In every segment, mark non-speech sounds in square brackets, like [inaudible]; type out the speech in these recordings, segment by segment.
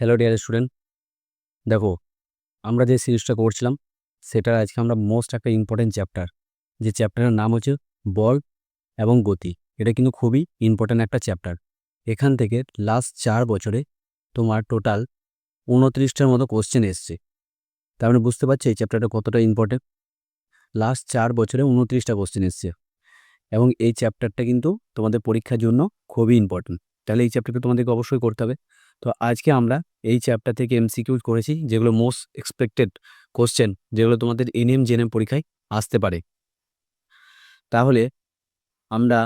Hello dear student দেখো, আমরা যে সিরিজটা করছিলাম সেটা আজকে আমরা মোস্ট একটা ইম্পর্টেন্ট চ্যাপ্টার যে চ্যাপ্টারের নাম হচ্ছে বল এবং গতি। এটা কিন্তু খুবই ইম্পর্টেন্ট একটা চ্যাপ্টার এখান থেকে লাস্ট চার বছরে তোমার টোটাল উনত্রিশটার মতো কোশ্চেন এসছে। তার মানে বুঝতে পারছি এই চ্যাপ্টারটা কতটা ইম্পর্টেন্ট লাস্ট চার বছরে উনত্রিশটা কোশ্চেন এসছে। এবং এই চ্যাপ্টারটা কিন্তু তোমাদের পরীক্ষার জন্য খুবই ইম্পর্টেন্ট তাহলে এই চ্যাপ্টারটা তোমাদেরকে অবশ্যই করতে হবে। তো আজকে আমরা এই চ্যাপ্টার থেকে এমসিকিউ করেছি, যেগুলো মোস্ট এক্সপেক্টেড কোশ্চেন যেগুলো তোমাদের এনএম জেনএম পরীক্ষায় আসতে পারে। তাহলে আমরা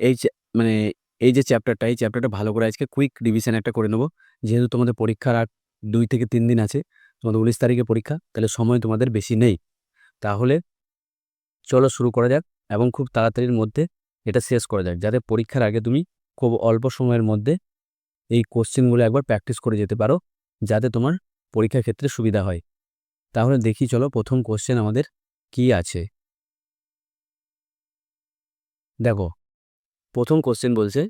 এই মানে এই যে চ্যাপ্টারটা এই চ্যাপ্টারটা ভালো করে আজকে কুইক রিভিশন একটা করে নেব। যেহেতু তোমাদের পরীক্ষার আর দুই থেকে তিন দিন আছে, তোমাদের উনিশ তারিখে পরীক্ষা, তাহলে সময় তোমাদের বেশি নেই। তাহলে চলো শুরু করা যাক এবং খুব তাড়াতাড়ির মধ্যে এটা শেষ করা যাক। যাতে পরীক্ষার আগে তুমি খুব অল্প সময়ের মধ্যে এই কোশ্চেনগুলো একবার প্র্যাকটিস করে যেতে পারো, যাতে তোমার পরীক্ষার ক্ষেত্রে সুবিধা হয়। তাহলে দেখি চলো প্রথম কোশ্চেন আমাদের কি আছে? দেখো, প্রথম কোশ্চেন বলছে,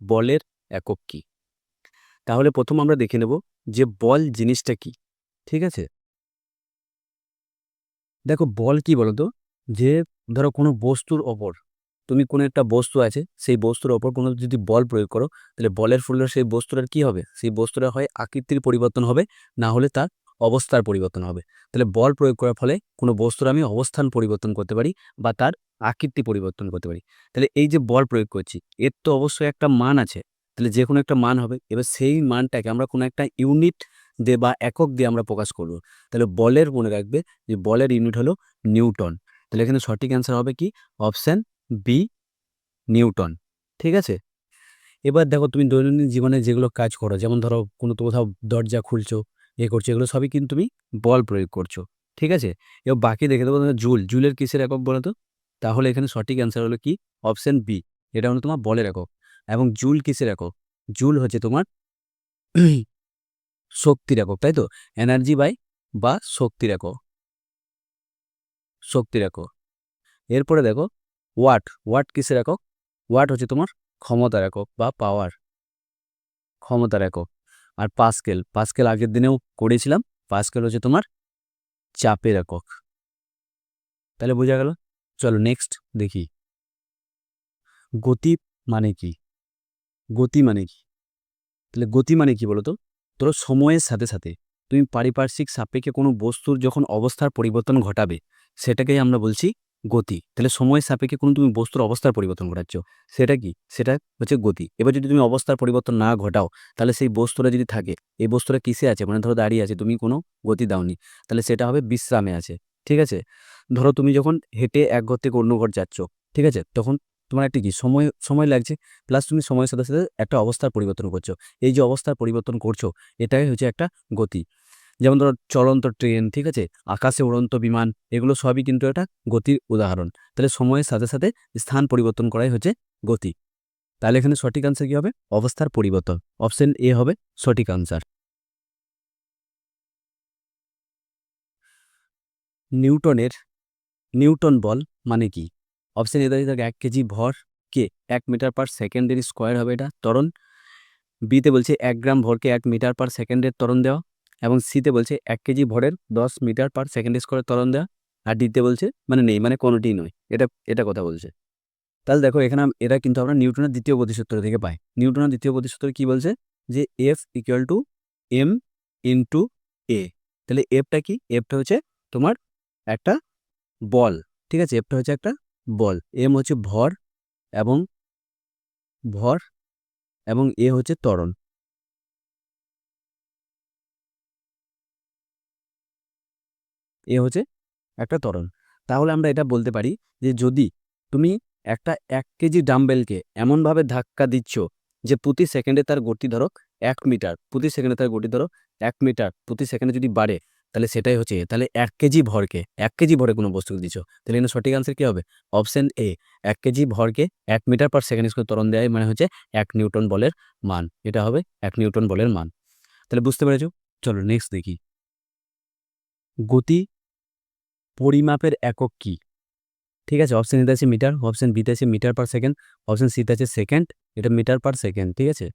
বলের একক কি? তাহলে প্রথম আমরা দেখে নেব যে বল জিনিসটা কি, ঠিক আছে? দেখো, বল কি বলতো? যে ধরো কোনো বস্তুর ওপর তুমি কোনো একটা বস্তু আছে, সেই বস্তুর ওপর কোনো যদি বল প্রয়োগ করো, তাহলে বলের ফলে সেই বস্তুটার কি হবে? সেই বস্তুটা হয় আকৃতির পরিবর্তন হবে, না হলে তার অবস্থার পরিবর্তন হবে। তাহলে বল প্রয়োগ করার ফলে কোনো বস্তুর আমি অবস্থান পরিবর্তন করতে পারি বা তার আকৃতি পরিবর্তন করতে পারি। তাহলে এই যে বল প্রয়োগ করছি, এর তো অবশ্যই একটা মান আছে। তাহলে যে কোনো একটা মান হবে, এবার সেই মানটাকে আমরা কোনো একটা ইউনিট দিয়ে বা একক দিয়ে আমরা প্রকাশ করব। তাহলে বলের মনে রাখবে যে বলের ইউনিট হলো নিউটন। তাহলে এখানে সঠিক অ্যান্সার হবে কি? অপশান বি নিউটন, ঠিক আছে? এবার দেখো তুমি দৈনন্দিন জীবনে যেগুলো কাজ করো, যেমন ধরো কোনো কোথাও দরজা খুলছো এ করছ, এগুলো সবই কিন্তু তুমি বল প্রয়োগ করছ, ঠিক আছে? এবার বাকি দেখে দেবো জুল। জুলের কিসের একক বলো তো? তাহলে এখানে সঠিক অ্যান্সার হলো কি? অপশান বি এটা হলো তোমার বলের একক। এবং জুল কিসের একক? জুল হচ্ছে তোমার [clears throat] শক্তির একক, তাই তো? এনার্জি বাই বা শক্তির একক শক্তির একক। এরপরে দেখো ওয়াট ওয়াট কিসের একক? ওয়াট হচ্ছে তোমার ক্ষমতার একক বা পাওয়ার ক্ষমতার একক। আর পাস্কেল পাস্কেল আগের দিনেও করেছিলাম। পাস্কেল হচ্ছে তোমার চাপের একক। তাহলে বোঝা গেল? চলো নেক্সট দেখি। গতি মানে কি? গতি মানে কি? তাহলে গতি মানে কি বলো তো ধরো সময়ের সাথে সাথে তুমি পারিপার্শ্বিক সাপেক্ষে কোনো বস্তুর যখন অবস্থার পরিবর্তন ঘটাবে, সেটাকেই আমরা বলছি গতি। তাহলে সময়ের সাপেক্ষে কোনো তুমি বস্তুর অবস্থার পরিবর্তন ঘটাচ্ছ। সেটা কি? সেটা হচ্ছে গতি। এবার যদি তুমি অবস্থার পরিবর্তন না ঘটাও, তাহলে সেই বস্তুটা যদি থাকে, এই বস্তুটা কিসে আছে? মানে ধরো দাঁড়িয়ে আছে, তুমি কোনো গতি দাওনি, তাহলে সেটা হবে বিশ্রামে আছে। ঠিক আছে? ধরো তুমি যখন হেঁটে এক ঘর থেকে অন্য ঘর যাচ্ছ, ঠিক আছে? তখন তোমার একটা কি? সময় সময় লাগছে প্লাস তুমি সময়ের সাথে সাথে একটা অবস্থার পরিবর্তন করছ। এই যে অবস্থার পরিবর্তন করছ, এটাই হচ্ছে একটা গতি। যেমন ধরো চলন্ত ট্রেন, ঠিক আছে? আকাশে উড়ন্ত বিমান, এগুলো সবই কিন্তু একটা গতির উদাহরণ। তাহলে সময়ের সাথে সাথে স্থান পরিবর্তন করাই হচ্ছে গতি। তাহলে এখানে সঠিক আনসার কী হবে? অবস্থার পরিবর্তন। অপশন এ হবে সঠিক আনসার নিউটনের, নিউটন বল মানে কি? অপশন এ দাঁড়িয়ে থাকে এক কেজি ভর কে এক মিটার পার সেকেন্ডের স্কোয়ার হবে এটা। ত্বরণ বিতে বলছে এক গ্রাম ভরকে এক মিটার পার সেকেন্ডের ত্বরণ দেওয়া। এবং সিতে বলছে এক কেজি ভরের দশ মিটার পার সেকেন্ড স্কোয়ারের ত্বরণ দেওয়া আর ডিতে বলছে মানে নেই মানে কোনোটিই নয়। এটা এটা কথা বলছে। তাহলে দেখো, এখানে এটা কিন্তু আমরা নিউটনের দ্বিতীয় গতিসূত্র থেকে পাই। নিউটনের দ্বিতীয় গতিসূত্র কি বলছে? যে F equal to M into A তাহলে এফটা কি? এফটা হচ্ছে তোমার একটা বল। ঠিক আছে? এফটা হচ্ছে একটা বল। এম হচ্ছে ভর এবং ভর এবং এ হচ্ছে ত্বরণ। এ হচ্ছে একটা ত্বরণ। তাহলে আমরা এটা বলতে পারি যে যদি তুমি একটা এক কেজি ডাম্বেলকে এমনভাবে ধাক্কা দিচ্ছ যে প্রতি সেকেন্ডে তার গতি ধরো এক মিটার, প্রতি সেকেন্ডে তার গতি ধরো এক মিটার, প্রতি সেকেন্ডে যদি বাড়ে, তাহলে সেটাই হচ্ছে। তাহলে এক কেজি ভরকে, এক কেজি ভরে কোনো বস্তুকে দিচ্ছ। তাহলে এখানে সঠিক আনসার কী হবে? অপশন এ এক কেজি ভরকে এক মিটার পার সেকেন্ড স্কোয়ার ত্বরণ দেয় মানে হচ্ছে এক নিউটন বলের মান। এটা হবে এক নিউটন বলের মান। তাহলে বুঝতে পেরেছ? চলো নেক্সট দেখি। গতি পরিমাপের একক কি? ঠিক আছে, অপশন এতে আছে মিটার, অপশন বিতে আছে মিটার পার সেকেন্ড, অপশন সিতে আছে সেকেন্ড, এটা মিটার পার সেকেন্ড, ঠিক আছে?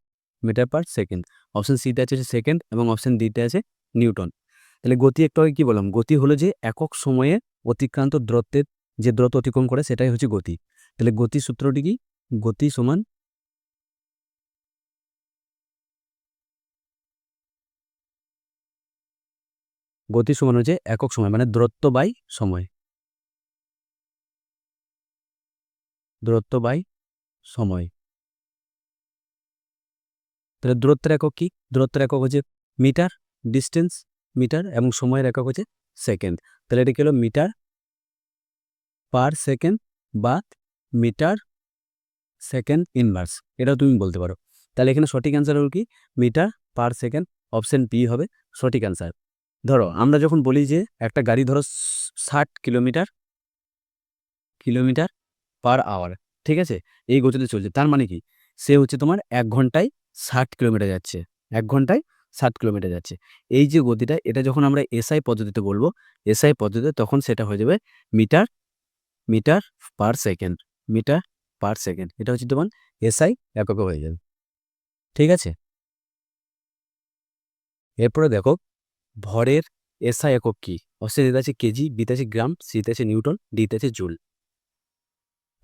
মিটার পার সেকেন্ড, অপশন সিটা আছে সেকেন্ড এবং অপশন ডিতে আছে নিউটন। তাহলে গতি একটু আগে কী বললাম? গতি হলো যে একক সময়ে অতিক্রান্ত দূরত্বের যে দূরত্ব অতিক্রম করে সেটাই হচ্ছে গতি। তাহলে গতি সূত্রটি কি? গতি সমান গতি সমান হচ্ছে একক সময় মানে দূরত্ব বাই সময়। দূরত্ব বাই সময়। তাহলে দূরত্বের একক কি? দূরত্বের একক হচ্ছে মিটার, ডিস্টেন্স, মিটার এবং সময়ের একক হচ্ছে সেকেন্ড। তাহলে এটা কি হলো? মিটার পার সেকেন্ড বা মিটার সেকেন্ড ইনভার্স, এটাও তুমি বলতে পারো। তাহলে এখানে সঠিক অ্যান্সার হল কি? Metre per second, option B হবে সঠিক অ্যান্সার। ধরো, আমরা যখন বলি যে একটা গাড়ি ধরো ষাট কিলোমিটার কিলোমিটার পার আওয়ার ঠিক আছে? এই গতিতে চলছে। তার মানে কি? সে হচ্ছে তোমার এক ঘন্টায় ষাট কিলোমিটার যাচ্ছে। এক ঘন্টায় ষাট কিলোমিটার যাচ্ছে। এই যে গতিটা, এটা যখন আমরা এসআই পদ্ধতিতে বলব এসআই পদ্ধতিতে তখন সেটা হয়ে যাবে metre metre per second metre per second এটা হচ্ছে তোমার এসআই এককে হয়ে যাবে। ঠিক আছে? এরপরে দেখো ভরের এসআই একক কি? অবশ্যই দিতে আছে কেজি বিতে আছে গ্রাম সিতে আছে নিউটন ডিতে আছে জুল।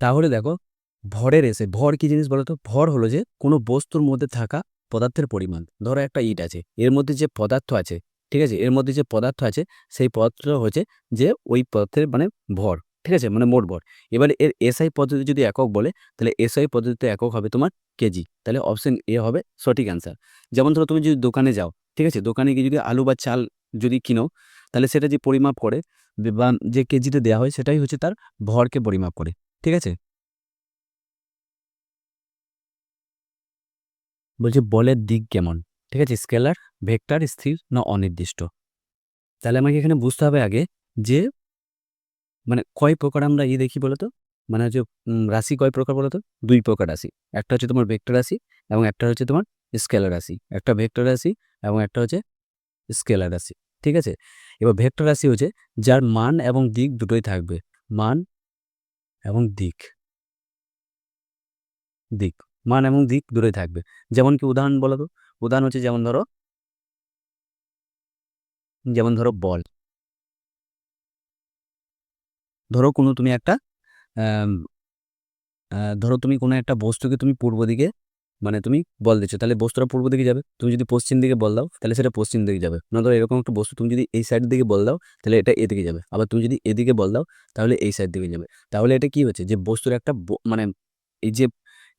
তাহলে দেখো, ভরের এসে ভর কি জিনিস বলতো? ভর হলো যে কোনো বস্তুর মধ্যে থাকা পদার্থের পরিমাণ। ধরো একটা ইট আছে, এর মধ্যে যে পদার্থ আছে, ঠিক আছে? এর মধ্যে যে পদার্থ আছে, সেই পদার্থটা হচ্ছে যে ওই পদার্থের মানে ভর। ঠিক আছে? মানে মোট ভর এবার এর এসআই পদ্ধতি যদি একক বলে, তাহলে এসআই পদ্ধতিতে একক হবে তোমার কেজি। তাহলে অপশন এ হবে সঠিক অ্যান্সার যেমন ধরো তুমি যদি দোকানে যাও, ঠিক আছে? দোকানে গিয়ে যদি আলু বা চাল যদি কিনো, তাহলে সেটা যে পরিমাপ করে বা যে কেজিতে দেওয়া হয়, সেটাই হচ্ছে তার ভরকে পরিমাপ করে। ঠিক আছে? বলছে বলের দিক কেমন? ঠিক আছে? স্কেলার, ভেক্টর, স্থির না অনির্দিষ্ট? তাহলে আমাকে এখানে বুঝতে হবে আগে যে মানে কয় প্রকার আমরা ই দেখি বলো তো মানে হচ্ছে রাশি কয় প্রকার বলো তো দুই প্রকার রাশি। একটা হচ্ছে তোমার ভেক্টর রাশি এবং একটা হচ্ছে তোমার স্কেলার রাশি। একটা ভেক্টর রাশি এবং একটা হচ্ছে স্কেলার রাশি। ঠিক আছে? এবার ভেক্টর রাশি হচ্ছে যার মান এবং দিক দুটোই থাকবে। মান এবং দিক। দিক। মান এবং দিক দূরে থাকবে। যেমন কি উদাহরণ বলো তো? উদাহরণ হচ্ছে যেমন ধরো যেমন ধরো বল। ধরো কোনো তুমি একটা ধরো তুমি কোনো একটা বস্তুকে তুমি পূর্ব দিকে মানে তুমি বল দিচ্ছ, তাহলে বস্তুটা পূর্ব দিকে যাবে। তুমি যদি পশ্চিম দিকে বল দাও, তাহলে সেটা পশ্চিম দিকে যাবে। না ধরো এরকম একটা বস্তু তুমি যদি এই সাইড দিকে বল দাও, তাহলে এটা এদিকে যাবে। আবার তুমি যদি এদিকে বল দাও, তাহলে এই সাইড দিকে যাবে। তাহলে এটা কি হচ্ছে? যে বস্তুর একটা মানে এই যে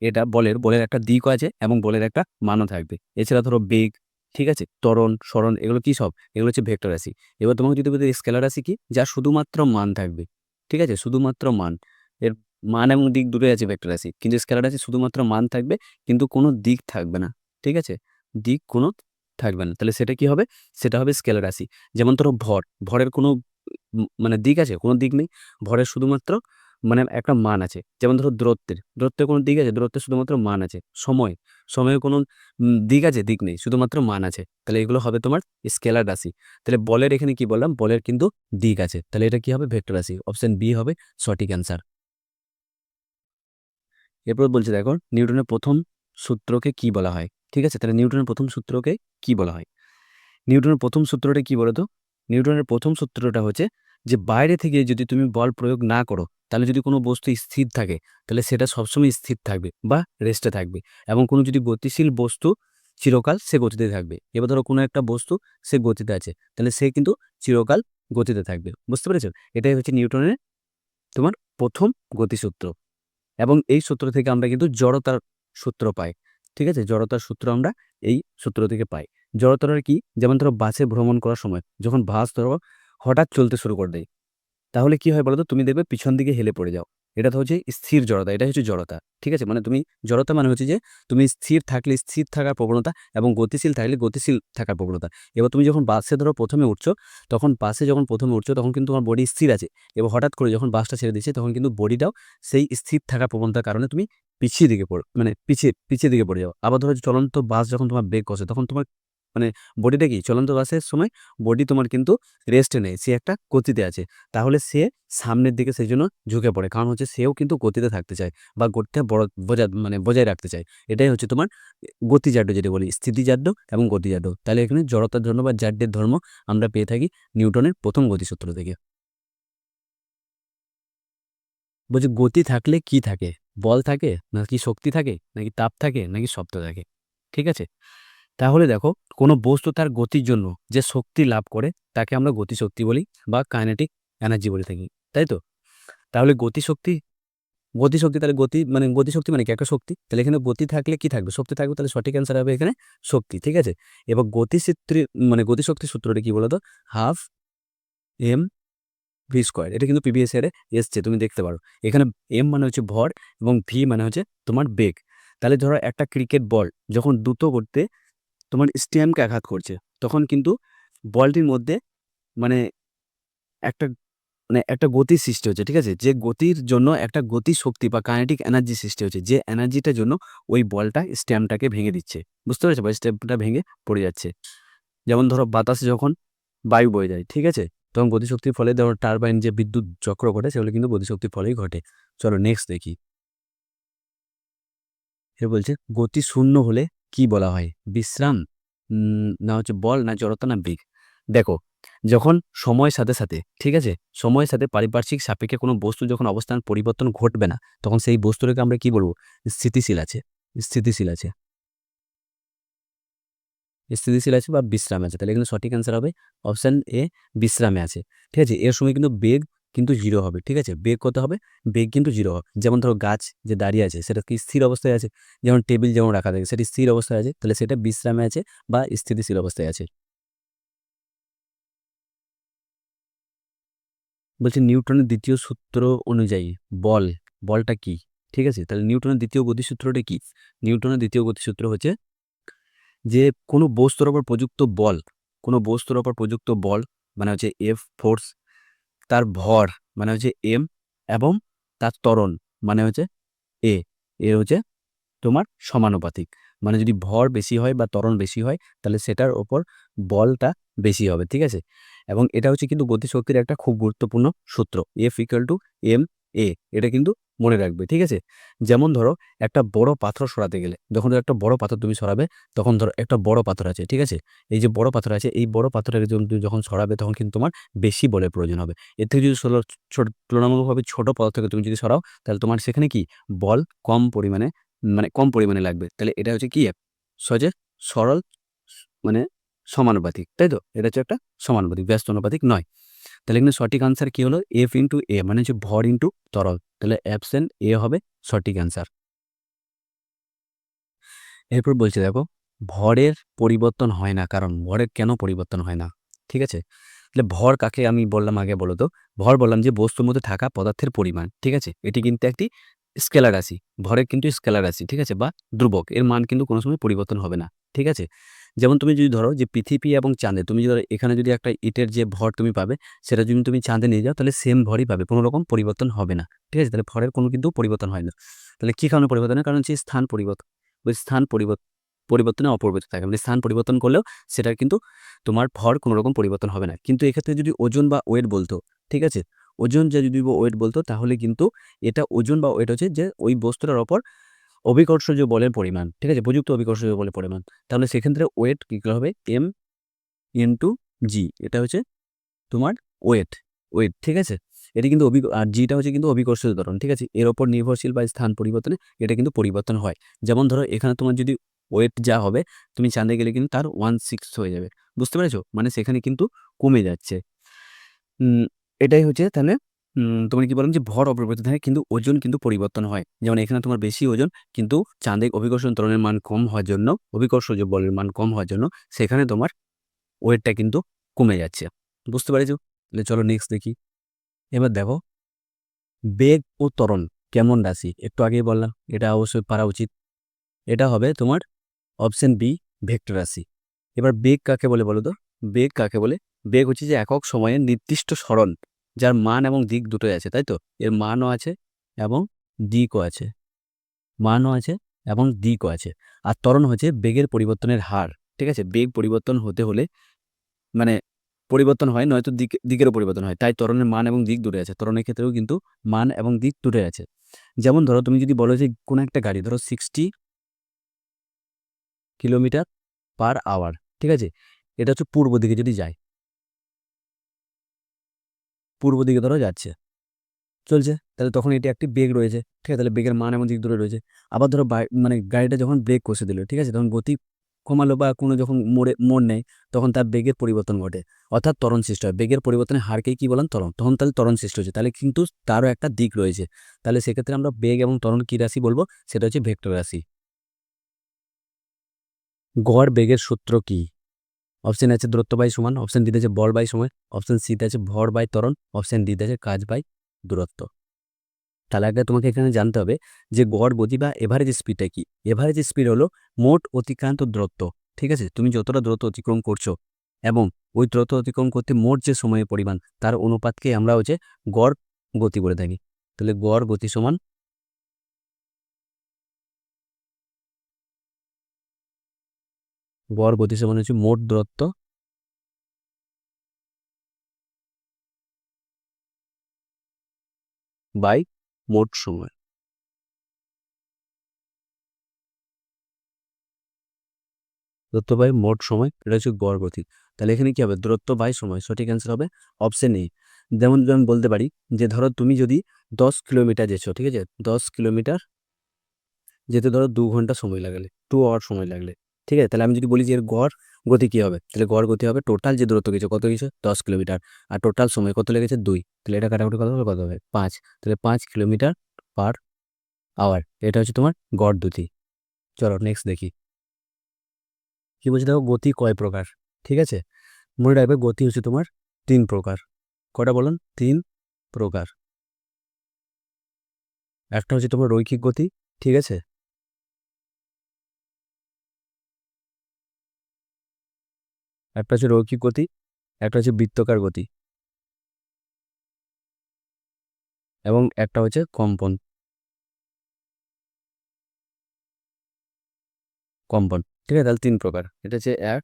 এটা বলের বলের একটা দিকও আছে এবং বলের একটা মানও থাকবে। এছাড়া ধরো বেগ, ঠিক আছে? ত্বরণ সরণ এগুলো কি সব? এগুলো হচ্ছে ভেক্টর রাশি। এবার তোমাকে যদি বলি স্কেলার রাশি কি? যা শুধুমাত্র মান থাকবে। ঠিক আছে? শুধুমাত্র মান। এর মান এবং দিক দুটোই আছে ভেক্টর রাশি কিন্তু স্কেলার রাশি শুধুমাত্র মান থাকবে, কিন্তু কোনো দিক থাকবে না। ঠিক আছে? দিক কোনো থাকবে না। তাহলে সেটা কি হবে? সেটা হবে স্কেলার রাশি। যেমন ধরো ভর। ভরের কোনো মানে দিক আছে? কোনো দিক নেই। ভরের শুধুমাত্র মানে একটা মান আছে। যেমন ধরো দূরত্বের দূরত্বের কোনো দিক আছে, দূরত্বের শুধুমাত্র মান আছে। সময়, সময়ের কোনো দিক আছে, দিক নেই, শুধুমাত্র মান আছে। তাহলে এগুলো হবে তোমার স্কেলার রাশি। তাহলে বলের এখানে কি বললাম? বলের কিন্তু দিক আছে। তাহলে এটা কি হবে? ভেক্টর রাশি। অপশন বি হবে সঠিক অ্যান্সার। এরপর বলছে দেখো, নিউটনের প্রথম সূত্রকে কি বলা হয়? ঠিক আছে? তাহলে নিউটনের প্রথম সূত্রকে কি বলা হয়? নিউটনের প্রথম সূত্রটা কি বলতো? নিউটনের প্রথম সূত্রটা হচ্ছে যে বাইরে থেকে যদি তুমি বল প্রয়োগ না করো, তাহলে যদি কোনো বস্তু স্থির থাকে, তাহলে সেটা সবসময় স্থির থাকবে বা রেস্টে থাকবে এবং কোনো যদি গতিশীল বস্তু চিরকাল সে গতিতে থাকবে। এবার ধরো কোনো একটা বস্তু সে গতিতে আছে, তাহলে সে কিন্তু চিরকাল গতিতে থাকবে। বুঝতে পেরেছ? এটাই হচ্ছে নিউটনের তোমার প্রথম গতিসূত্র এবং এই সূত্র থেকে আমরা কিন্তু জড়তার সূত্র পাই। ঠিক আছে? জড়তার সূত্র আমরা এই সূত্র থেকে পাই। জড়তার কি? যেমন ধরো বাসে ভ্রমণ করার সময়, যখন বাস ধরো হঠাৎ চলতে শুরু করে দেয়। তাহলে কি হয় বলতো? তুমি দেখবে পিছন দিকে হেলে পড়ে যাও। এটা তো হচ্ছে স্থির জড়তা এটা হচ্ছে জড়তা, ঠিক আছে? মানে তুমি, জড়তা মানে হচ্ছে যে তুমি স্থির থাকলে স্থির থাকার প্রবণতা এবং গতিশীল থাকলে গতিশীল থাকার প্রবণতা। এবার তুমি যখন বাসে ধরো প্রথমে উঠছো, তখন বাসে যখন প্রথমে উঠছো, তখন কিন্তু তোমার বডি স্থির আছে। এবার হঠাৎ করে যখন বাসটা ছেড়ে দিচ্ছে, তখন কিন্তু বডিটাও সেই স্থির থাকার প্রবণতার কারণে তুমি পিছিয়ে দিকে পড়ো মানে পিছিয়ে পিছিয়ে দিকে পড়ে যাও। আবার ধরো চলন্ত বাস যখন তোমার ব্রেক করছে, তখন তোমার মানে বডিটা কি চলন্ত বাসের সময় বডি তোমার কিন্তু রেস্টে নেই সে একটা গতিতে আছে। তাহলে সে সামনের দিকে সেই জন্য ঝুঁকে পড়ে, কারণ হচ্ছে সেও কিন্তু গতিতে থাকতে চায় বা গতিটা বড় বজায় মানে বজায় রাখতে চায়। এটাই হচ্ছে তোমার গতিজাড্য যেটা বলি, স্থিতিজাড্য এবং গতিজাড্য। তাহলে এখানে জড়তার ধর্ম বা জাড্যের ধর্ম আমরা পেয়ে থাকি নিউটনের প্রথম গতিসূত্র থেকে। বলছি গতি থাকলে কি থাকে? বল থাকে? নাকি শক্তি থাকে? নাকি তাপ থাকে? নাকি শব্দ থাকে? ঠিক আছে? তাহলে দেখো কোনো বস্তু তার গতির জন্য যে শক্তি লাভ করে, তাকে আমরা গতিশক্তি বলি বা কাইনেটিক এনার্জি বলে থাকি, তাই তো? তাহলে গতিশক্তি গতিশক্তি তাহলে গতি মানে গতিশক্তি মানে কি? একটা শক্তি। তাহলে এখানে গতি থাকলে কি থাকবে? শক্তি থাকবে, তাহলে সঠিক অ্যান্সার হবে এখানে শক্তি, ঠিক আছে? এবার গতিসূত্রে মানে গতিশক্তির সূত্রটা কি বলতো? হাফ এম ভি স্কোয়ার এটা কিন্তু পিবিএস এর এসছে, তুমি দেখতে পারো। এখানে এম মানে হচ্ছে ভর এবং ভি মানে হচ্ছে তোমার বেগ। তাহলে ধরো একটা ক্রিকেট বল যখন দ্রুত করতে তোমার স্ট্যাম্পকে আঘাত করছে। তখন কিন্তু বলটির মধ্যে মানে একটা মানে একটা গতির সৃষ্টি হচ্ছে, ঠিক আছে? যে গতির জন্য একটা গতি শক্তি বা কাইনেটিক এনার্জি সৃষ্টি হচ্ছে, যে এনার্জিটার জন্য ওই বলটা স্ট্যাম্পটাকে ভেঙে দিচ্ছে। বুঝতে পেরেছ? বা স্ট্যাম্পটা ভেঙে পড়ে যাচ্ছে। যেমন ধরো বাতাসে যখন বায়ু বয়ে যায়, ঠিক আছে? তখন গতিশক্তির ফলে ধরো টারবাইন যে বিদ্যুৎ চক্র ঘটে, সেগুলো কিন্তু গতিশক্তির ফলেই ঘটে। চলো নেক্সট দেখি। এ বলছে গতি শূন্য হলে কি বলা হয়? বিশ্রাম? না হচ্ছে বল, না জড়তা না বেগ দেখো, যখন সময়ের সাথে সাথে, ঠিক আছে? সময়ের সাথে পারিপার্শ্বিক সাপেক্ষে কোনো বস্তু যখন অবস্থান পরিবর্তন ঘটবে না, তখন সেই বস্তুটাকে আমরা কি বলব? স্থিতিশীল আছে। স্থিতিশীল আছে। স্থিতিশীল আছে বা বিশ্রামে আছে। তাহলে কিন্তু সঠিক অ্যান্সার হবে অপশান এ বিশ্রামে আছে। ঠিক আছে? এর সময় কিন্তু বেগ কিন্তু জিরো হবে, ঠিক আছে? বেগ কত হবে? বেগ কিন্তু জিরো হবে। যেমন ধরো গাছ যে দাঁড়িয়ে আছে, সেটা কি স্থির অবস্থায় আছে? যেমন টেবিল যেমন রাখা থাকে, সেটি স্থির অবস্থায় আছে, তাহলে সেটা বিশ্রামে আছে বা স্থিতিশীল অবস্থায় আছে। বলছে নিউটনের দ্বিতীয় সূত্র অনুযায়ী বল, বলটা কি? ঠিক আছে? তাহলে নিউটনের দ্বিতীয় গতিসূত্রটা কি? নিউটনের দ্বিতীয় গতিসূত্র হচ্ছে যে কোনো বস্তুর ওপর প্রযুক্ত বল, কোনো বস্তুর ওপর প্রযুক্ত বল মানে হচ্ছে এফ ফোর্স তার ভর মানে হচ্ছে এম এবং তার ত্বরণ মানে হচ্ছে এ এ হচ্ছে তোমার সমানুপাতিক। মানে যদি ভর বেশি হয় বা তরণ বেশি হয়, তাহলে সেটার ওপর বলটা বেশি হবে, ঠিক আছে? এবং এটা হচ্ছে কিন্তু গতিশক্তির একটা খুব গুরুত্বপূর্ণ সূত্র। F equal to M A, এটা কিন্তু মনে রাখবে, ঠিক আছে? যেমন ধরো, একটা বড় পাথর সরাতে গেলে, যখন একটা বড় পাথর তুমি সরাবে, তখন ধরো একটা বড় পাথর আছে, ঠিক আছে? এই যে বড় পাথর আছে, এই বড় পাথরের তুমি যখন সরাবে, তখন কিন্তু তোমার বেশি বলের প্রয়োজন হবে। এর থেকে যদি ছোট, তুলনামূলকভাবে ছোট পদার্থকে তুমি যদি সরাও, তাহলে তোমার সেখানে কি? বল কম পরিমাণে মানে কম পরিমাণে লাগবে। তাহলে এটা হচ্ছে কি? সহজে সরল মানে সমানুপাতিক, তাই তো? এটা হচ্ছে একটা সমানুপাতিক, ব্যস্ত অনুপাতিক নয়। তাহলে এখানে সঠিক আনসার কি হলো? এফ ইন্টু এ মানে হচ্ছে ভর ইন্টু তরল। তাহলে অ্যাবসেন্ট এ হবে সঠিক অ্যান্সার এরপর বলছে, দেখো, ভরের পরিবর্তন হয় না, কারণ ভরের কেন পরিবর্তন হয় না? ঠিক আছে? তাহলে ভর কাকে আমি বললাম আগে বলো তো? ভর বললাম যে বস্তুর মধ্যে থাকা পদার্থের পরিমাণ, ঠিক আছে? এটি কিন্তু একটি স্কেলার রাশি, ভরের কিন্তু স্কেলার রাশি, ঠিক আছে? বা ধ্রুবক, এর মান কিন্তু কোনো সময় পরিবর্তন হবে না, ঠিক আছে? যেমন তুমি যদি ধরো যে পৃথিবী এবং চাঁদে, তুমি যদি এখানে যদি একটা ইটের যে ভর তুমি পাবে, সেটা যদি তুমি চাঁদে নিয়ে যাও, তাহলে সেম ভরই পাবে, কোনো রকম পরিবর্তন হবে না। ঠিক আছে? তাহলে ভরের কোনো কিন্তু পরিবর্তন হয় না। তাহলে কী কারণে পরিবর্তন হয়? কারণ হচ্ছে স্থান পরিবর্তন, ওই স্থান পরিবর্তন পরিবর্তনে অপরিবর্তিত থাকে। মানে স্থান পরিবর্তন করলেও সেটার কিন্তু তোমার ভর কোনো রকম পরিবর্তন হবে না। কিন্তু এক্ষেত্রে যদি ওজন বা ওয়েট বলতো, ঠিক আছে? ওজন যে যদি ওয়েট বলতো, তাহলে কিন্তু এটা ওজন বা ওয়েট হচ্ছে যে ওই বস্তুটার ওপর অভিকর্ষজ বলের পরিমাণ, ঠিক আছে? প্রযুক্ত অভিকর্ষজ বলের পরিমাণ, তাহলে সেক্ষেত্রে ওয়েট কী হবে? এম ইন্টু জি, এটা হচ্ছে তোমার ওয়েট ওয়েট, ঠিক আছে? এটা কিন্তু অভি, আর জিটা হচ্ছে কিন্তু অভিকর্ষজ ধরন, ঠিক আছে? এর ওপর নির্ভরশীল বা স্থান পরিবর্তনে এটা কিন্তু পরিবর্তন হয়। যেমন ধরো, এখানে তোমার যদি ওয়েট যা হবে, তুমি চাঁদে গেলে কিন্তু তার ওয়ান সিক্স হয়ে যাবে, বুঝতে পেরেছ? মানে সেখানে কিন্তু কমে যাচ্ছে। এটাই হচ্ছে তাহলে তোমার কি বললাম যে ভর অপরিবর্তিত থাকে, কিন্তু ওজন কিন্তু পরিবর্তন হয়। যেমন এখানে তোমার বেশি ওজন, কিন্তু চাঁদে অভিকর্ষণ ত্বরণের মান কম হওয়ার জন্য অভিকর্ষজ বলের মান কম হওয়ার জন্য সেখানে তোমার ওয়েটটা কিন্তু কমে যাচ্ছে। বুঝতে পারছ? তাহলে চলো নেক্সট দেখি। এবার দেখো, বেগ ও ত্বরণ কেমন রাশি? একটু আগেই বললাম, এটা অবশ্যই পারা উচিত। এটা হবে তোমার অপশন বি ভেক্টর রাশি। এবার বেগ কাকে বলে বলো তো? বেগ কাকে বলে? বেগ হচ্ছে যে একক সময়ে নির্দিষ্ট সরণ। যার মান এবং দিক দুটোই আছে, তাই তো? এর মানও আছে এবং দিকও আছে। মানও আছে এবং দিকও আছে। আর ত্বরণ হচ্ছে বেগের পরিবর্তনের হার, ঠিক আছে? বেগ পরিবর্তন হতে হলে মানে পরিবর্তন হয়, নয়তো দিক, দিকেরও পরিবর্তন হয়। তাই ত্বরণের মান এবং দিক দূরে আছে। ত্বরণের ক্ষেত্রেও কিন্তু মান এবং দিক দূরে আছে। যেমন ধরো, তুমি যদি বলো যে কোনো একটা গাড়ি, ধরো সিক্সটি কিলোমিটার পার আওয়ার ঠিক আছে? এটা হচ্ছে পূর্ব দিকে যদি যায় পূর্ব দিকে ধরো যাচ্ছে। চলছে? তাহলে তখন এটি একটি বেগ রয়েছে। ঠিক আছে? তাহলে বেগের মান এমন দিক দূরে রয়েছে। আবার ধরো মানে গাড়িটা যখন ব্রেক কষে দিল, ঠিক আছে? তখন গতি কমালো বা কোনো যখন মোড়ে মোড় নেয়, তখন তার বেগের পরিবর্তন ঘটে। অর্থাৎ ত্বরণ সৃষ্টি হয়। বেগের পরিবর্তনে হারকেই কী বলেন? ত্বরণ। তখন তাহলে ত্বরণ সৃষ্টি হচ্ছে। তাহলে কিন্তু তারও একটা দিক রয়েছে। তাহলে সেক্ষেত্রে আমরা বেগ এবং ত্বরণ কী রাশি বলব? সেটা হচ্ছে ভেক্টর রাশি। গড় বেগের সূত্র কি? অপশন আছে দূরত্ব বাই সমান অপশন ডিতে আছে বল বাই সময় অপশন সিতে আছে ভর বাই ত্বরণ অপশন ডিতে আছে কাজ বাই দূরত্ব। তাহলে আগে তোমাকে এখানে জানতে হবে যে গড় গতি বা এভারেজ স্পিডটা কি? এভারেজ স্পিড হলো মোট অতিক্রান্ত দূরত্ব, ঠিক আছে? তুমি যতটা দূরত্ব অতিক্রম করছ এবং ওই দূরত্ব অতিক্রম করতে মোট যে সময়ের পরিমাণ, তার অনুপাতকে আমরা হচ্ছে গড় গতি বলে থাকি। তাহলে গড় গতি সমান গড় গতি সমান হচ্ছে মোট দূরত্ব। বাই মোট সময়। দূরত্ব বাই মোট সময়, এটা হচ্ছে গড় গতি। তাহলে এখানে কি হবে? দূরত্ব বাই সময়, সঠিক অ্যান্সার হবে অপশন এ যেমন আমি বলতে পারি যে ধরো তুমি যদি দশ কিলোমিটার যেছো, ঠিক আছে? দশ কিলোমিটার, যেতে ধরো দু ঘণ্টা সময় লাগলে টু আওয়ার সময় লাগলে। ঠিক আছে? তাহলে আমি যদি বলি যে এর গড় গতি কী হবে? তাহলে গড় গতি হবে টোটাল যে দূরত্ব গেছে, কত গেছে? দশ কিলোমিটার। আর টোটাল সময় কত লেগেছে? দুই। তাহলে এটা কাটাকুটি কত হবে? কত হবে? পাঁচ। তাহলে পাঁচ কিলোমিটার পার আওয়ার এটা হচ্ছে তোমার গড় দুটি। চলো নেক্সট দেখি। কী বলছে দেখো? গতি কয় প্রকার? ঠিক আছে? মনে রাখবে গতি হচ্ছে তোমার তিন প্রকার। কটা বলুন? তিন প্রকার। একটা হচ্ছে তোমার রৈখিক গতি, ঠিক আছে? একটা হচ্ছে রৈখিক গতি, একটা হচ্ছে বৃত্তকার গতি এবং একটা হচ্ছে কম্পন। কম্পন, ঠিক আছে? তাহলে তিন প্রকার, এটা হচ্ছে এক,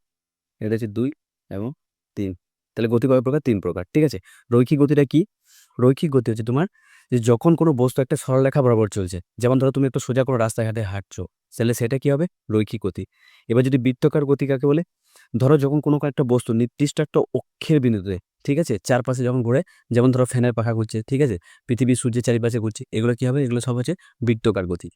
এটা হচ্ছে দুই এবং তিন। তাহলে গতি কয় প্রকার? তিন প্রকার, ঠিক আছে? রৈখিক গতিটা কি? রৈখিক গতি হচ্ছে তোমার যে যখন কোনো বস্তু একটা সরলরেখা বরাবর চলছে, যেমন ধরো তুমি একটা সোজা কোনো রাস্তাঘাটে হাঁটছো, তাহলে সেটা কি হবে? রৈখিক গতি। এবার যদি বৃত্তকার গতি কাকে বলে? ধরো যখন কোনো একটা বস্তু নির্দিষ্ট একটা অক্ষের বিন্দুতে, ঠিক আছে? চারপাশে যখন ঘুরে, যেমন ধরো ফ্যানের পাখা ঘুরছে, ঠিক আছে? পৃথিবী সূর্যের চারিপাশে ঘুরছে, এগুলো কী হবে? এগুলো সব হচ্ছে বৃত্তকার গতি।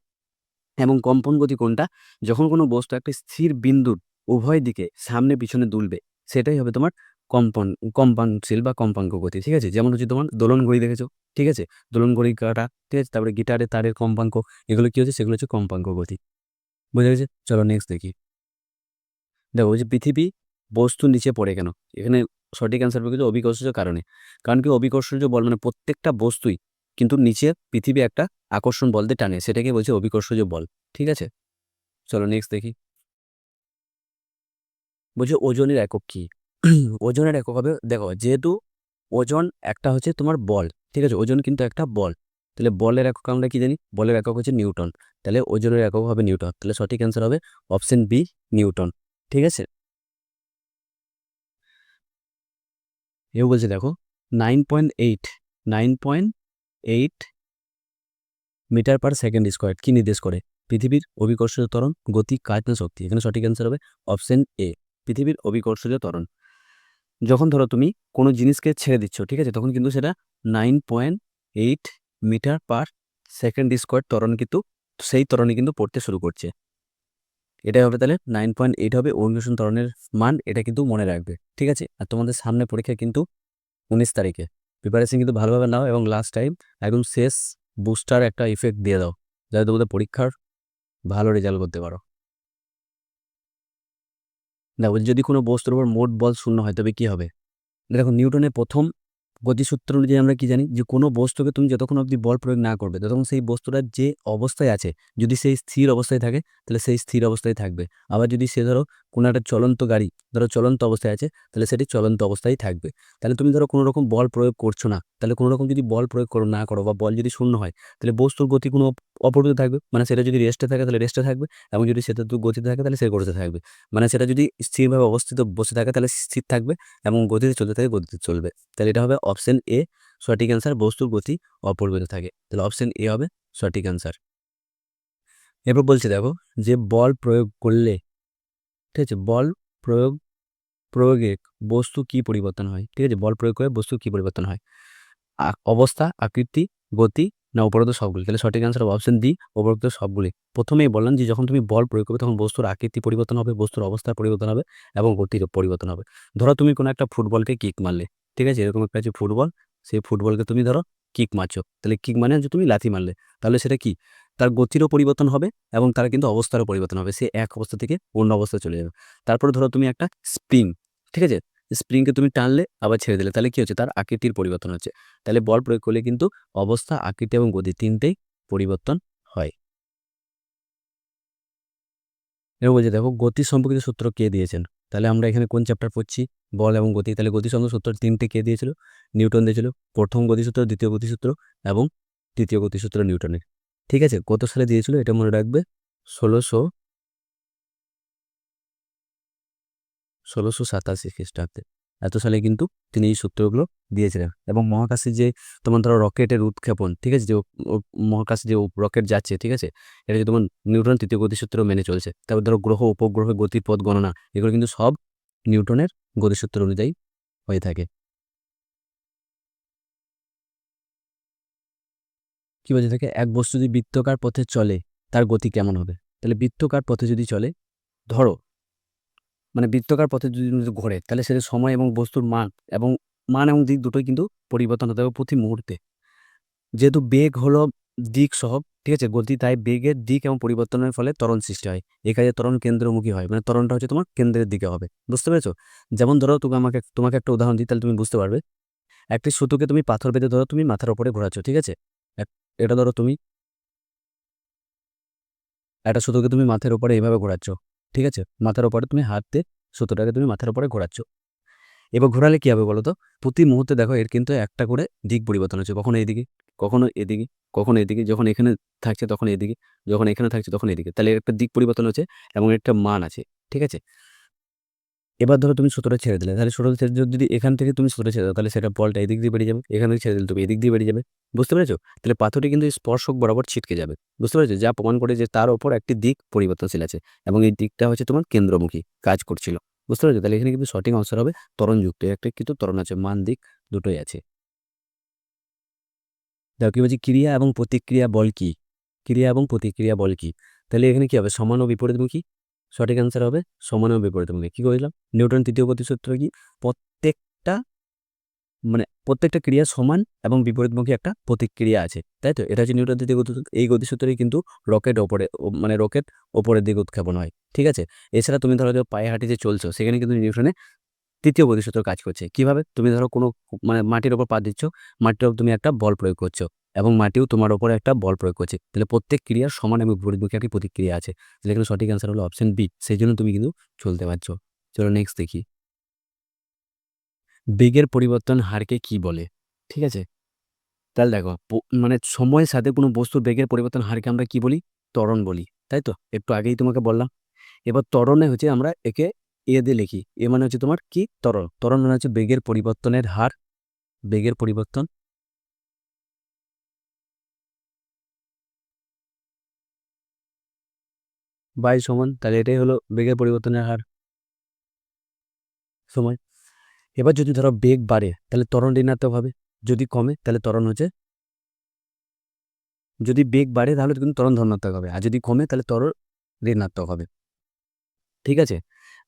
এবং কম্পন গতি কোনটা? যখন কোনো বস্তু একটা স্থির বিন্দুর উভয় দিকে সামনে পিছনে দুলবে, সেটাই হবে তোমার কম্পন, কম্পাঙ্কশীল বা কম্পাঙ্ক গতি, ঠিক আছে? যেমন হচ্ছে তোমার দোলন ঘড়ি দেখেছ, ঠিক আছে? দোলন ঘড়ি কাটা, ঠিক আছে? তারপরে গিটারে, তারের কম্পাঙ্ক, এগুলো কী হচ্ছে? সেগুলো হচ্ছে কম্পাঙ্ক গতি। বুঝা গেছে? চলো নেক্সট দেখি। দেখো যে পৃথিবী বস্তু নিচে পড়ে কেন? এখানে সঠিক অ্যান্সার পেয়ে গেছে অভিকর্ষজ কারণে। কারণ কি অভিকর্ষজ বল মানে প্রত্যেকটা বস্তুই কিন্তু নিচে পৃথিবী একটা আকর্ষণ বল দিয়ে টানে সেটাকে বলছে অভিকর্ষজ বল। ঠিক আছে? চলো নেক্সট দেখি। বলছে ওজনের একক কি? [clears throat] ওজনের একক হবে, দেখো যেহেতু ওজন একটা হচ্ছে তোমার বল, ঠিক আছে? ওজন কিন্তু একটা বল। তাহলে বলের একক আমরা কি জানি? বলের একক হচ্ছে নিউটন। তাহলে ওজনের একক হবে নিউটন। তাহলে সঠিক অ্যান্সার হবে অপশন বি নিউটন। ঠিক আছে? এও বলছে দেখো nine point eight nine point eight metre per second square কী নির্দেশ করে? পৃথিবীর অভিকর্ষজ ত্বরণ, গতি, কাজ না শক্তি। এখানে সঠিক অ্যান্সার হবে অপশন এ পৃথিবীর অভিকর্ষজ ত্বরণ। যখন ধরো তুমি কোনো জিনিসকে ছেড়ে দিচ্ছ, ঠিক আছে? তখন কিন্তু সেটা nine point eight metre per second square ত্বরণ কিন্তু, সেই ত্বরণে কিন্তু পড়তে শুরু করছে। এটাই হবে তাহলে নাইন পয়েন্ট এইট হবে অভিকর্ষণ ত্বরণের মান, এটা কিন্তু মনে রাখবে, ঠিক আছে? আর তোমাদের সামনে পরীক্ষা কিন্তু উনিশ তারিখে প্রিপারেশন কিন্তু ভালোভাবে নাও এবং লাস্ট টাইম একদম শেষ বুস্টার একটা ইফেক্ট দিয়ে দাও, যাতে তোমাদের পরীক্ষার ভালো রেজাল্ট করতে পারো। দেখো, যদি কোনো বস্তুর উপর মোট বল শূন্য হয়, তবে কী হবে? দেখো, নিউটনের প্রথম গতিসূত্র অনুযায়ী আমরা কি জানি যে কোনো বস্তুকে তুমি যতক্ষণ অবধি বল প্রয়োগ না করবে, ততক্ষণ সেই বস্তুটার যে অবস্থায় আছে, যদি সেই স্থির অবস্থায় থাকে, তাহলে সেই স্থির অবস্থায় থাকবে। আবার যদি সে ধরো কোনো একটা চলন্ত গাড়ি, ধরো চলন্ত অবস্থায় আছে, তাহলে সেটি চলন্ত অবস্থায় থাকবে। তাহলে তুমি ধরো কোনো রকম বল প্রয়োগ করছ না, তাহলে কোনো রকম যদি বল প্রয়োগ করো না করো বা বল যদি শূন্য হয়, তাহলে বস্তুর গতি কোনো অপরিবর্তিত থাকবে। মানে সেটা যদি রেস্টে থাকে তাহলে রেস্টে থাকবে এবং যদি সেটা গতিতে থাকে তাহলে সে গতিতে থাকবে। মানে সেটা যদি স্থিরভাবে অবস্থিত বসে থাকে তাহলে স্থির থাকবে এবং গতিতে চলতে থাকে গতিতে চলবে। তাহলে এটা হবে অপশন এ সঠিক অ্যান্সার বস্তুর গতি অপরিবর্তিত থাকে। তাহলে অপশন এ হবে সঠিক অ্যান্সার এরপর বলছে দেখো যে বল প্রয়োগ করলে, ঠিক আছে? বল প্রয়োগ, প্রয়োগে বস্তু কি পরিবর্তন হয়? ঠিক আছে? বল প্রয়োগ করে বস্তু কি পরিবর্তন হয়? অবস্থা, আকৃতি, গতি না, উপরোক্ত সবগুলি। তাহলে সঠিক অ্যান্সার হবে অপশন ডি উপরোক্ত সবগুলি। প্রথমেই বললাম যে, যখন তুমি বল প্রয়োগ করবে, তখন বস্তুর আকৃতি পরিবর্তন হবে, বস্তুর অবস্থার পরিবর্তন হবে এবং গতির পরিবর্তন হবে। ধরো তুমি কোনো একটা ফুটবলকে কিক মারলে, ঠিক আছে? এরকম একটা আছে ফুটবল, সেই ফুটবলকে তুমি ধরো কিক মারছো। তাহলে কিক মানে যে তুমি লাথি মারলে। তাহলে সেটা কি? তার গতিরও পরিবর্তন হবে এবং তার কিন্তু অবস্থারও পরিবর্তন হবে। সে এক অবস্থা থেকে অন্য অবস্থায় চলে যাবে। তারপরে ধরো তুমি একটা স্প্রিং ঠিক আছে? স্প্রিংকে তুমি টানলে আবার ছেড়ে দিলে। তাহলে কি হচ্ছে? তার আকৃতির পরিবর্তন হচ্ছে। তাহলে বল প্রয়োগ করলে কিন্তু অবস্থা, আকৃতি এবং গতি তিনটেই পরিবর্তন হয়। এবার বলছে, দেখো, গতি সম্পর্কিত সূত্র কে দিয়েছেন? তাহলে আমরা এখানে কোন চ্যাপ্টার পড়ছি? বল এবং গতি। তাহলে গতি সম্পর্কিত সূত্র তিনটে কে দিয়েছিল? নিউটন দিয়েছিল। প্রথম গতিসূত্র দ্বিতীয় গতিসূত্র এবং তৃতীয় গতিসূত্র নিউটনের। ঠিক আছে? কত সালে দিয়েছিল? এটা মনে রাখবে? ষোলোশো ষোলোশো সাতাশি খ্রিস্টাব্দে। এত সালে কিন্তু তিনি এই সূত্রগুলো দিয়েছিলেন। এবং মহাকাশে যে তোমার ধরো রকেটের উৎক্ষেপণ, ঠিক আছে? যে মহাকাশে যে রকেট যাচ্ছে, ঠিক আছে? এটা যে তোমার নিউটন তৃতীয় গতিসূত্র মেনে চলছে। তারপর ধরো গ্রহ উপগ্রহের গতির পথ গণনা, এগুলো কিন্তু সব নিউটনের গতিসূত্র অনুযায়ী হয়ে থাকে। কি বলছে থাকে? এক বস্তু যদি বৃত্তকার পথে চলে, তার গতি কেমন হবে? তাহলে বৃত্তকার পথে যদি চলে, ধরো মানে বৃত্তকার পথে যদি ঘোরে, তাহলে সেটা সময় এবং বস্তুর মান এবং মান এবং দিক দুটোই কিন্তু পরিবর্তন হতে হবে প্রতি মুহূর্তে। যেহেতু বেগ হলো দিক সহ, ঠিক আছে? গতি, তাই বেগের দিক এবং পরিবর্তনের ফলে তরণ সৃষ্টি হয়। এই কাজে তরণ কেন্দ্রমুখী হয় মানে তরণটা হচ্ছে তোমার কেন্দ্রের দিকে হবে। বুঝতে পেরেছ? যেমন ধরো তুমি আমাকে, তোমাকে একটা উদাহরণ দিই, তাহলে তুমি বুঝতে পারবে। একটি সুতোকে তুমি পাথর বেঁধে ধরো, তুমি মাথার উপরে ঘোরাচ্ছ, ঠিক আছে? এটা ধরো তুমি, একটা সুতোকে তুমি মাথার উপরে এইভাবে ঘোরাচ্ছ। ঠিক আছে? মাথার ওপরে তুমি হাতে সুতোটাকে তুমি মাথার উপরে ঘোরাচ্ছ। এবার ঘোরালে কী হবে বলো তো প্রতি মুহূর্তে দেখো এর কিন্তু একটা করে দিক পরিবর্তন হচ্ছে। কখনো এদিকে কখনো এদিকে কখনো এদিকে, যখন এখানে থাকছে তখন এদিকে, যখন এখানে থাকছে তখন এদিকে। তাহলে একটা দিক পরিবর্তন হচ্ছে এবং একটা মান আছে। ঠিক আছে? এবার ধরো তুমি সুতোটা ছেড়ে দিলে, তাহলে সুতোটা ছেড়ে যদি এখান থেকে তুমি সুতোটা ছেড়ে দাও, তাহলে সেটা বলটা এদিক দিয়ে বেরিয়ে যাবে, এখান থেকে ছেড়ে দিলে তুমি এদিক দিয়ে বেরিয়ে যাবে, বুঝতে পেরেছ? তাহলে পাথরটি কিন্তু স্পর্শক বরাবর ছিটকে যাবে, বুঝতে পেরেছ? যা প্রমাণ করে যে তার ওপর একটি দিক পরিবর্তনশীল আছে এবং এই দিকটা হচ্ছে তোমার কেন্দ্রমুখী কাজ করছিল, বুঝতে পেরেছ? তাহলে এখানে কিন্তু সঠিক আনসার হবে তরণযুক্ত একটা কিন্তু তরণ আছে, মান দিক দুটোই আছে। দেখো কি বলছি, ক্রিয়া এবং প্রতিক্রিয়া বল কি? ক্রিয়া এবং প্রতিক্রিয়া বল কি? তাহলে এখানে কি হবে? সমান ও বিপরীতমুখী? সঠিক অ্যান্সার হবে সমান ও বিপরীতমুখী কি করেছিলাম নিউটন তৃতীয় গতিসূত্র কি? প্রত্যেকটা মানে প্রত্যেকটা ক্রিয়া সমান এবং বিপরীতমুখী একটা প্রতিক্রিয়া আছে, তাই তো? এটা হচ্ছে নিউটন তৃতীয় গতিসূত্র, এই গতিসূত্রেই কিন্তু রকেট ওপরে মানে রকেট ওপরের দিকে উৎক্ষেপণ হয়, ঠিক আছে? এছাড়া তুমি ধরো যে পায়ে হাঁটি যে চলছো, সেখানে কিন্তু নিউটনে তৃতীয় গতিসূত্র কাজ করছে। কীভাবে? তুমি ধরো কোনো মানে মাটির ওপর পা দিচ্ছ, মাটির ওপর তুমি একটা বল প্রয়োগ করছ এবং মাটিও তোমার ওপরে একটা বল প্রয়োগ করছে। তাহলে প্রত্যেক ক্রিয়ার সমান এবং বিপরীতমুখী একটি প্রতিক্রিয়া আছে। তাহলে এখানে সঠিক অ্যান্সার হলো অপশন বি সেই জন্য তুমি কিন্তু চলতে পারছ। চলো নেক্সট দেখি। বেগের পরিবর্তন হারকে কি বলে? ঠিক আছে? তাহলে দেখো মানে সময়ের সাথে কোনো বস্তুর বেগের পরিবর্তন হারকে আমরা কি বলি? ত্বরণ বলি। তাই তো? একটু আগেই তোমাকে বললাম। এবার ত্বরণে হচ্ছে আমরা একে এ দিয়ে লিখি। এ মানে হচ্ছে তোমার কি? ত্বরণ। ত্বরণ মানে হচ্ছে বেগের পরিবর্তনের হার। বেগের পরিবর্তন। বাই সমান, তাহলে এটাই হলো বেগের পরিবর্তনের হার। সময়। এবার যদি ধরো বেগ বাড়ে, তাহলে ত্বরণ ঋণাত্মক হবে যদি কমে, তাহলে ত্বরণ হচ্ছে যদি বেগ বাড়ে, তাহলে কিন্তু ত্বরণ ধনাত্মক হবে। আর যদি কমে, তাহলে ত্বরণ ঋণাত্মক হবে। ঠিক আছে?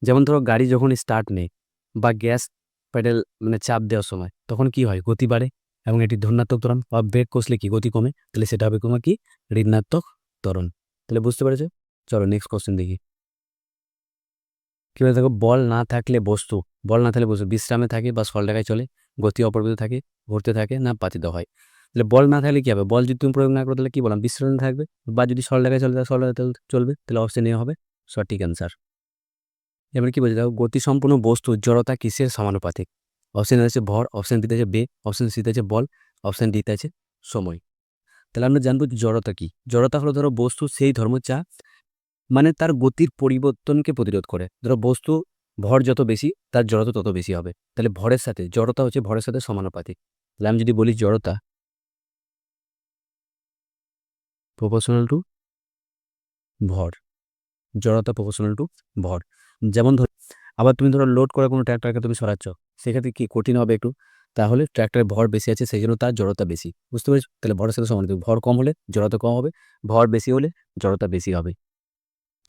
যেমন ধরো গাড়ি যখন স্টার্ট নেয় বা গ্যাস প্যাডেল মানে চাপ দেওয়ার সময়, তখন কি হয়? গতি বাড়ে এবং এটি ধনাত্মক ত্বরণ। বা ব্রেক কষলে কি? গতি কমে। তাহলে সেটা হবে তোমার কি? ঋণাত্মক ত্বরণ। তাহলে বুঝতে পেরেছ? চলো নেক্সট কোশ্চেন দেখি। কী বলে দেখো, বল না থাকলে বস্তু, বল না থাকলে বস্তু, বিশ্রামে থাকে বা সলডাকায় চলে, গতি অপরিবর্তিত থাকে, ঘুরতে থাকে না পাতিত হয়। তাহলে বল না থাকলে কী হবে? বল যদি তুমি প্রয়োগ না করো, তাহলে কী বললাম? বিশ্রামে থাকবে বা যদি সলডাকায় চলে তাহলে চলবে, তাহলে অপশন এ হবে সঠিক অ্যান্সার এবার কি বলছে দেখো গতি সম্পূর্ণ বস্তু, জড়তা কিসের সমানুপাতিক? অপশন আছে ভর অপশন বিতে আছে বে অপশন সিতে আছে বল অপশন ডিতে আছে সময়। তাহলে আমরা জানব জড়তা কি? জড়তা হলো ধরো বস্তু, সেই ধর্ম যা মানে তার গতির পরিবর্তনকে প্রতিরোধ করে। ধরো বস্তু ভর যত বেশি, তার জড়তা তত বেশি হবে। তাহলে ভরের সাথে, জড়তা হচ্ছে ভরের সাথে সমানুপাতিক। তাহলে আমি যদি বলি জড়তা প্রপোর্শনাল টু ভর, জড়তা প্রপোর্শনাল টু ভর। যেমন ধর, আবার তুমি ধরো লোড করে কোনো ট্র্যাক্টরকে তুমি সরাচ্ছ, সেক্ষেত্রে কি কঠিন হবে একটু? তাহলে ট্র্যাক্টরের ভর বেশি আছে, সেই জন্য তার জড়তা বেশি। বুঝতে পেরেছ? তাহলে ভরের সাথে সমানুপাতিক। ভর কম হলে জড়তা কম হবে, ভর বেশি হলে জড়তা বেশি হবে।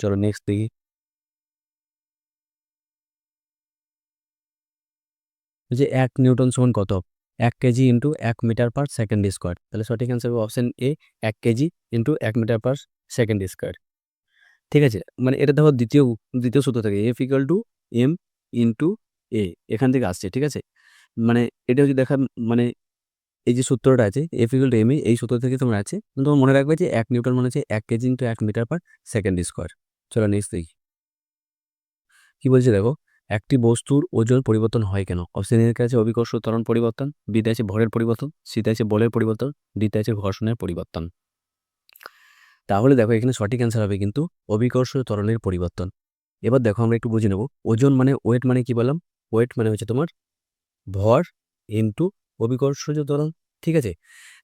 চলো নেক্সট দেখি। যে এক নিউটন সমান কত? এক কেজি ইন্টু এক মিটার পার সেকেন্ড স্কোয়ার তাহলে সঠিক অ্যান্সার হবে অপশন এ এক কেজি ইন্টু এক মিটার পার সেকেন্ড স্কোয়ার ঠিক আছে? মানে এটা দেখো দ্বিতীয় দ্বিতীয় সূত্র থেকে F equal to M into A এখান থেকে আসছে, ঠিক আছে? মানে এটা যদি দেখা মানে এই যে সূত্রটা আছে এফ ইকাল টু এম এই সূত্র থেকে তোমরা আছে, তোমার মনে রাখবে যে এক নিউটন মানে হচ্ছে এক কেজি ইন্টু এক মিটার পার সেকেন্ড স্কোয়ার চলো নেক্সট দেখি। কি বলছে দেখো, একটি বস্তুর ওজন পরিবর্তন হয় কেন? অপশন এর কাছে অভিকর্ষ ত্বরণ পরিবর্তন বিতে আছে ভরের পরিবর্তন সিতে আছে বলের পরিবর্তন ডিতে আছে ঘর্ষণের পরিবর্তন। তাহলে দেখো এখানে সঠিক অ্যান্সার হবে কিন্তু অভিকর্ষ ত্বরণের পরিবর্তন। এবার দেখো আমরা একটু বুঝে নেব, ওজন মানে ওয়েট মানে কি বললাম? ওয়েট মানে হচ্ছে তোমার ভর ইন্টু অভিকর্ষজ ত্বরণ, ঠিক আছে?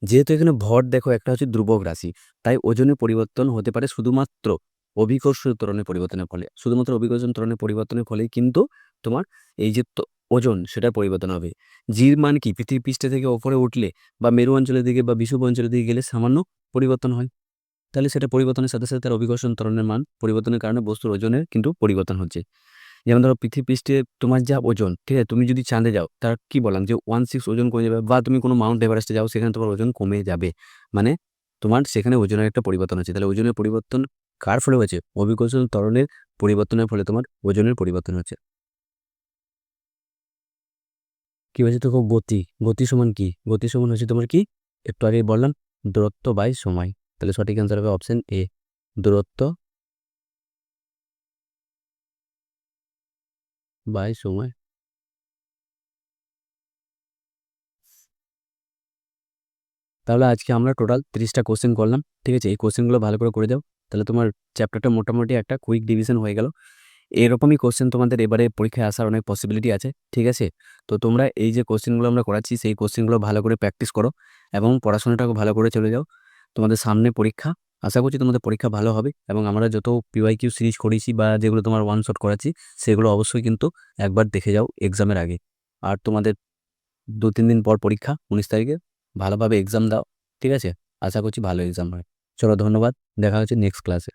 যেহেতু এখানে ভর দেখো একটা হচ্ছে ধ্রুবক রাশি, তাই ওজনের পরিবর্তন হতে পারে শুধুমাত্র অভিকর্ষ ত্বরণের পরিবর্তনের ফলে, শুধুমাত্র অভিকর্ষণ ত্বরণের পরিবর্তনের ফলেই কিন্তু তোমার এই যে ওজন সেটার পরিবর্তন হবে। জির মান কি? পৃথিবী পৃষ্ঠে থেকে ওপরে উঠলে বা মেরু অঞ্চলের দিকে বা বিষুব অঞ্চলের দিকে গেলে সামান্য পরিবর্তন হয়। তাহলে সেটা পরিবর্তনের সাথে সাথে তার অভিকর্ষণ ত্বরণের মান পরিবর্তনের কারণে বস্তুর ওজনের কিন্তু পরিবর্তন হচ্ছে। যেমন ধরো পৃথিবী পৃষ্ঠে তোমার যা ওজন, ঠিক আছে? তুমি যদি চাঁদে যাও, তার কি বললাম যে ওয়ান সিক্স ওজন কমে যাবে বা তুমি কোনো মাউন্ট এভারেস্টে যাও, সেখানে তোমার ওজন কমে যাবে। মানে তোমার সেখানে ওজনের একটা পরিবর্তন হচ্ছে। তাহলে ওজনের পরিবর্তন কার ফলে হয়েছে? অভিকর্ষণ ত্বরণের পরিবর্তনের ফলে তোমার ওজনের পরিবর্তন হচ্ছে। কি হয়েছে তো গতি। গতি সমান কি? গতি সমান হচ্ছে তোমার কি? একটু আগে বললাম, দূরত্ব বাই সময়। তাহলে সঠিক অ্যান্সার হবে অপশন এ দূরত্ব বাই সময়। তাহলে আজকে আমরা টোটাল তিরিশটা কোশ্চেন করলাম, ঠিক আছে? এই কোশ্চেনগুলো ভালো করে করে দাও। তাহলে তোমার চ্যাপ্টারটা মোটামুটি একটা কুইক ডিভিশন হয়ে গেল। এরকমই কোশ্চেন তোমাদের এবারে পরীক্ষায় আসার অনেক পসিবিলিটি আছে, ঠিক আছে? তো তোমরা এই যে কোশ্চেনগুলো আমরা করাচ্ছি, সেই কোশ্চেনগুলো ভালো করে প্র্যাকটিস করো এবং পড়াশোনাটাকে ভালো করে চলে যাও। তোমাদের সামনে পরীক্ষা, আশা করছি তোমাদের পরীক্ষা ভালো হবে এবং আমরা যত পিওয়াই কিউ সিরিজ করেছি বা যেগুলো তোমার ওয়ান শট করাচ্ছি, সেগুলো অবশ্যই কিন্তু একবার দেখে যাও এক্সামের আগে। আর তোমাদের দু তিন দিন পর পরীক্ষা, উনিশ তারিখে ভালোভাবে এক্সাম দাও, ঠিক আছে? আশা করছি ভালো এক্সাম হয়। চলো ধন্যবাদ দেখা হচ্ছে নেক্সট ক্লাসে